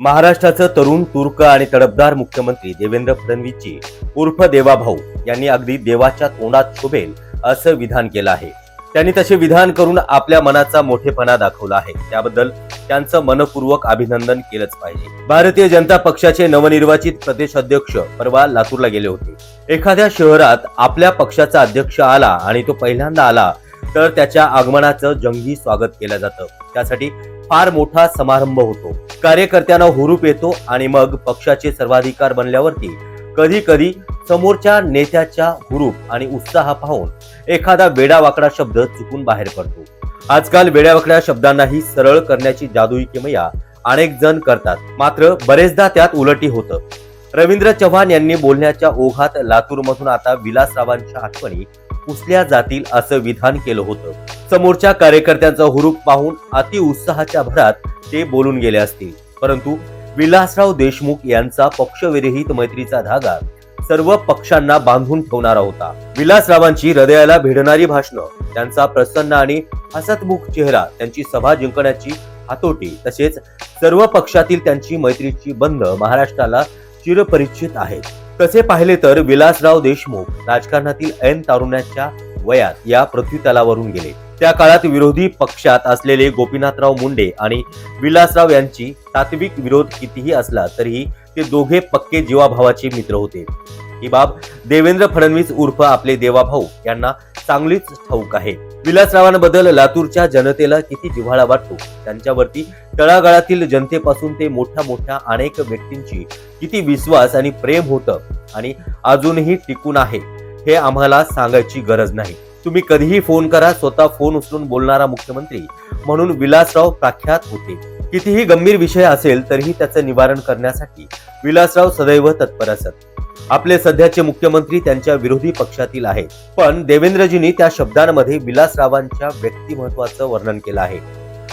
महाराष्ट्राचं तरुण तुर्क आणि तडफदार मुख्यमंत्री देवेंद्र फडणवीसजी उर्फ देवाभाऊ यांनी अगदी देवाच्या तोंडात शोभेल असं विधान केलं आहे. त्यांनी तसे विधान करून आपल्या मनाचा मोठेपणा दाखवला आहे. त्याबद्दल त्यांचं मनपूर्वक अभिनंदन केलंच पाहिजे. भारतीय जनता पक्षाचे नवनिर्वाचित प्रदेश अध्यक्ष परवा लातूरला गेले होते. एखाद्या शहरात आपल्या पक्षाचा अध्यक्ष आला आणि तो पहिल्यांदा आला तर त्याच्या आगमनाचं जंगी स्वागत केलं जातं. त्यासाठी फार मोठा समारंभ होतो. कार्यकर्त्यांना हुरूप येतो आणि मग पक्षाचे सर्वाधिकार बनल्यावरती कधी कधी समोरच्या नेत्याच्या हुरूप आणि उत्साह पाहून एखादा वेडावाकडा शब्द चुकून बाहेर पडतो. आजकाल वेड्यावाकड्या शब्दांनाही सरळ करण्याची जादुई किमया अनेक जण करतात. मात्र बरेचदा त्यात उलटी होतं. रवींद्र चव्हाण यांनी बोलण्याच्या ओघात लातूरमधून आता विलासरावांच्या आठवणी पुसल्या जातील असं विधान केलं होतं. समोरच्या कार्यकर्त्यांचा हुरूप पाहून अति उत्साहाच्या भरात ते बोलून गेले असतील. परंतु विलासराव देशमुख यांचा पक्षविरहित मैत्रीचा धागा सर्व पक्षांना बांधून ठेवणारा होता. विलासरावांची हृदयाला भिडणारी भाषणं त्यांचा प्रसन्न आणि हसतमुख चेहरा त्यांची सभा जिंकण्याची हातोटी तसेच सर्व पक्षातील त्यांची मैत्रीची बंध महाराष्ट्राला चिरपरिचित आहेत. तसे पाहिले तर विलासराव देशमुख राजकारणातील ऐन तारुण्याच्या वयात या पृथ्वी तलावरून गेले. त्या काळात विरोधी पक्षात असलेले गोपीनाथराव मुंडे आणि विलासराव यांची तात्विक विरोध कितीही असला तरीही ते दोघे पक्के जीवाभावाचे मित्र होते. ही बाब देवेंद्र फडणवीस उर्फ आपले देवाभाऊ यांना चांगलीच ठाऊक आहे. विलासरावांबद्दल लातूरच्या जनतेला किती जिव्हाळा वाटतो? त्यांच्यावरती तळागाळातील जनतेपासून ते मोठ्या मोठ्या अनेक व्यक्तींची किती विश्वास आणि प्रेम होतं आणि अजूनही टिकून आहे हे आम्हाला सांगायची गरज नाही. तुम्ही कधीही फोन करा स्वतः फोन उचलून बोलणारा मुख्यमंत्री म्हणून विलासराव प्रख्यात होते. कितीही गंभीर विषय असेल तरीही त्याचं निवारण करण्यासाठी विलासराव सदैव तत्पर असत. आपले सध्याचे मुख्यमंत्री त्यांच्या विरोधी पक्षातील आहेत. पण देवेंद्रजींनी त्या शब्दांमध्ये विलासरावांच्या व्यक्तिमत्वाचं वर्णन केलं आहे.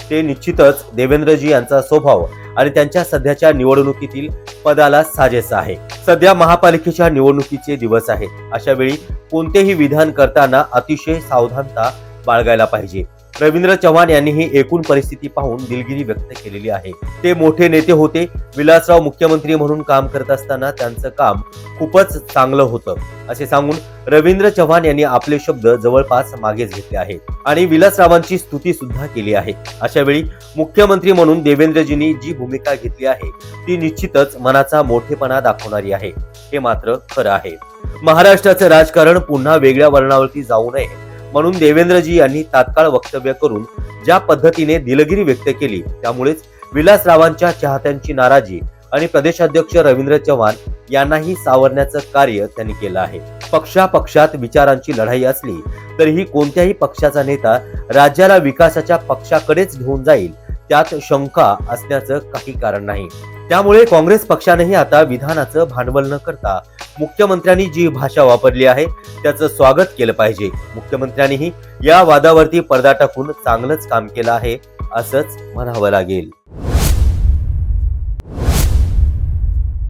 ते निश्चितच देवेंद्रजी यांचा स्वभाव आणि त्यांच्या सध्याच्या निवडणुकीतील पदाला साजेसा आहे. सध्या महापालिकेच्या निवडणुकीचे दिवस आहेत. अशा वेळी कोणतेही विधान करताना अतिशय सावधानता बाळगायला पाहिजे. रवींद्र चव्हाण यांनी ही एकूण परिस्थिती पाहून दिलगिरी व्यक्त केलेली आहे. ते मोठे नेते होते. विलासराव मुख्यमंत्री म्हणून काम करत असताना त्यांचं काम खूपच चांगलं होतं. असे सांगून रवींद्र चव्हाण यांनी आपले शब्द जवळपास मागेच घेतले आहेत. आणि विलासरावांची स्तुती सुद्धा केली आहे. अशा वेळी मुख्यमंत्री म्हणून देवेंद्रजींनी जी भूमिका घेतली आहे ती निश्चितच मनाचा मोठेपणा दाखवणारी आहे. हे मात्र खरं आहे. महाराष्ट्राचं राजकारण पुन्हा वेगळ्या वळणावरती जाऊ नये. म्हणून देवेंद्रजी यांनी तात्काळ वक्तव्य करून ज्या पद्धतीने दिलगिरी व्यक्त केली त्यामुळेच विलासरावांच्या चाहत्यांची नाराजी आणि प्रदेशाध्यक्ष रवींद्र चव्हाण यांनाही सावरण्याचं कार्य त्यांनी केलं आहे. पक्षापक्षात विचारांची लढाई असली तरीही कोणत्याही पक्षाचा नेता राज्याला विकासाच्या पक्षाकडेच घेऊन जाईल त्यात शंका असण्याचं काही कारण नाही. त्यामुळे काँग्रेस पक्षानेही आता विधानाचं भांडवल न करता मुख्यमंत्र्यांनी जी भाषा वापरली आहे त्याचं स्वागत केलं पाहिजे. मुख्यमंत्र्यांनीही या वादावरती पडदा टाकून चांगलंच काम केलं आहे असंच म्हणावं लागेल.